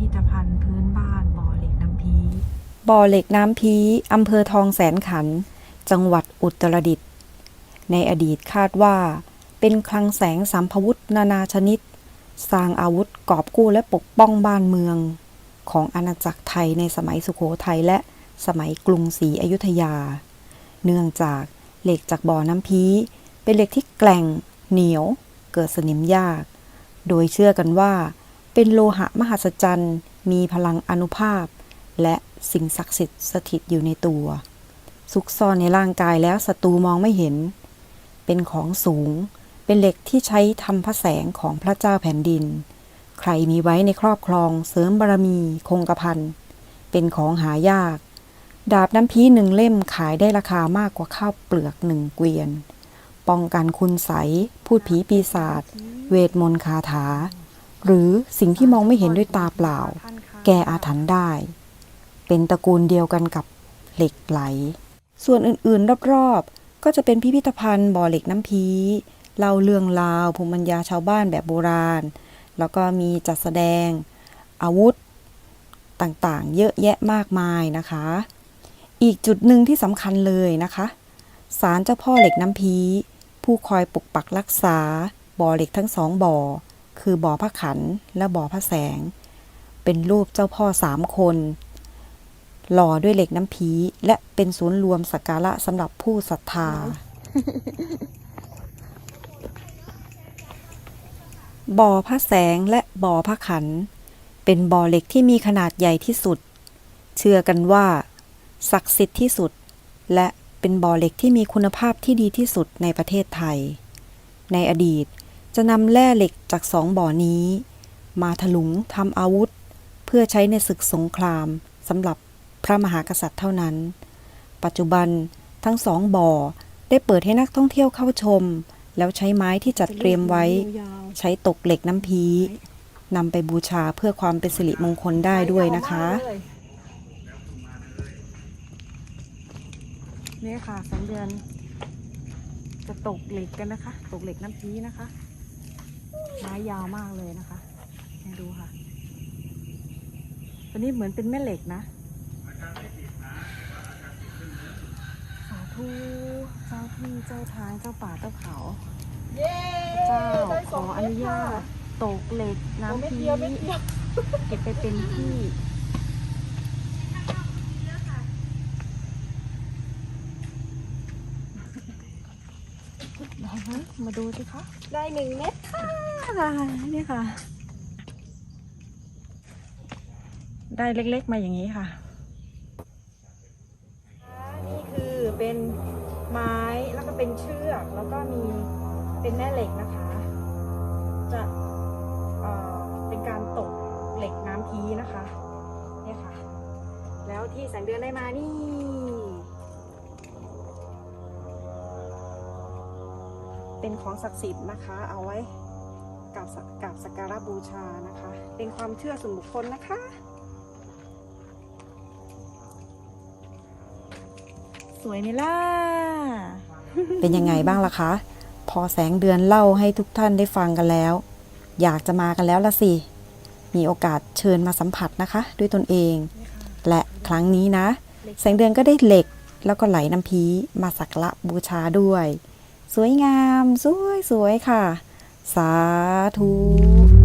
พิธภัณฑ์พื้นบ้านบ่อเหล็กน้ำพีบ่อเหล็กน้ำพีอำเภอทองแสนขัน จังหวัดอุตรดิตถ์ในอดีตคาดว่า เป็นคลังแสงสัมภวุธนานาชนิด สร้างอาวุธกอบกู้และปกป้องบ้านเมือง ของอาณาจักรไทยในสมัยสุโขทัยและสมัยกรุงศรีอยุธยา เนื่องจากเหล็กจากบ่อน้ำพีเป็นเหล็กที่แกร่ง เหนียว เกิดสนิมยาก โดยเชื่อกันว่า เป็นโลหะมหัศจรรย์มีพลังอนุภาพ และสิ่งศักดิ์สิทธิ์สถิตอยู่ในตัว ซุกซ่อนในร่างกายแล้วศัตรูมองไม่เห็น เป็นของสูง เป็นเหล็กที่ใช้ทำพระแสงของพระเจ้าแผ่นดิน ใครมีไว้ในครอบครองเสริมบารมีคงกระพันเป็นของหายาก ดาบน้ำพีหนึ่งเล่มขายได้ราคามากกว่าข้าวเปลือกหนึ่งเกวียน ป้องกันคุณใสพูดผีปีศาจเวทมนต์คาถา หรือสิ่งที่มองไม่เห็นด้วยตาเปล่า แก้อาถรรพ์ได้ เป็นตระกูลเดียวกันกับเหล็กไหล ส่วนอื่นๆรอบๆ ก็จะเป็นพิพิธภัณฑ์บ่อเหล็กน้ำพีเล่าเรื่องราวภูมิปัญญาชาวบ้านแบบโบราณ แล้วก็มีจัดแสดง อาวุธต่างๆ เยอะแยะมากมายนะคะ อีกจุดหนึ่งที่สำคัญเลยนะคะศาลเจ้าพ่อเหล็กน้ำพีผู้คอยปกปักรักษาบ่อเหล็กทั้งสองบ่อ คือบ่อพระขันและบ่อพระแสง เป็นรูปเจ้าพ่อสามคน หล่อด้วยเหล็กน้ำพีและเป็นศูนย์รวมสักการะสำหรับผู้ศรัทธา บ่อพระแสงและบ่อพระขัน เป็นบ่อเหล็กที่มีขนาดใหญ่ที่สุด เชื่อกันว่า ศักดิ์สิทธิ์ที่สุด และเป็นบ่อเหล็กที่มีคุณภาพที่ดีที่สุดในประเทศไทย ในอดีต จะนำแร่เหล็กจากสองบ่อนี้ มาถลุงทำอาวุธ เพื่อใช้ในศึกสงครามสำหรับพระมหากษัตริย์เท่านั้น ปัจจุบันทั้งสองบ่อได้เปิดให้นักท่องเที่ยวเข้าชม แล้วใช้ไม้ที่จัดเตรียมไว้ ใช้ตกเหล็กน้ำพีนำไปบูชาเพื่อความเป็นสิริมงคลได้ด้วยนะคะนี่ค่ะสองเดือนจะตกเหล็กกันนะคะ ตกเหล็กน้ำพีนะคะ ไม้ยาวมากเลยนะคะให้ดูค่ะตัวนี้เหมือนเป็นแม่เหล็กนะสาธุเจ้าที่เจ้าทางเจ้าป่าเจ้าเขาเย้เจ้าได้ขสองอนุญาตตกเหล็กน้ำน้ำเม็ดพีเดียวเม็ดเดียวเก็บไปเป็นที่ไหนคะมาดูสิคะ ได้หนึ่งเม็ดค่ะ นี่ค่ะ ได้เล็กๆมาอย่างนี้ค่ะ นี่คือเป็นไม้แล้วก็เป็นเชือกแล้วก็มีเป็นแม่เหล็กนะคะ จะเอ่อเป็นการตกเหล็กน้ำพีนะคะเนี่ยค่ะ แล้วที่แสงเดือนได้มานี่เป็นของศักดิ์สิทธิ์นะคะ เอาไว้ กับสักกับสักการะบูชานะคะ เป็นความเชื่อส่วนบุคคลนะคะ สวยไหมล่ะ เป็นยังไงบ้างล่ะคะ พอแสงเดือนเล่าให้ทุกท่านได้ฟังกันแล้ว อยากจะมากันแล้วละสิ มีโอกาสเชิญมาสัมผัสนะคะ ด้วยตนเอง และครั้งนี้นะ แสงเดือนก็ได้เหล็กแล้วก็ไหลน้ำพีมาสักการะบูชาด้วย สวยงาม สวยสวยค่ะ สาธุ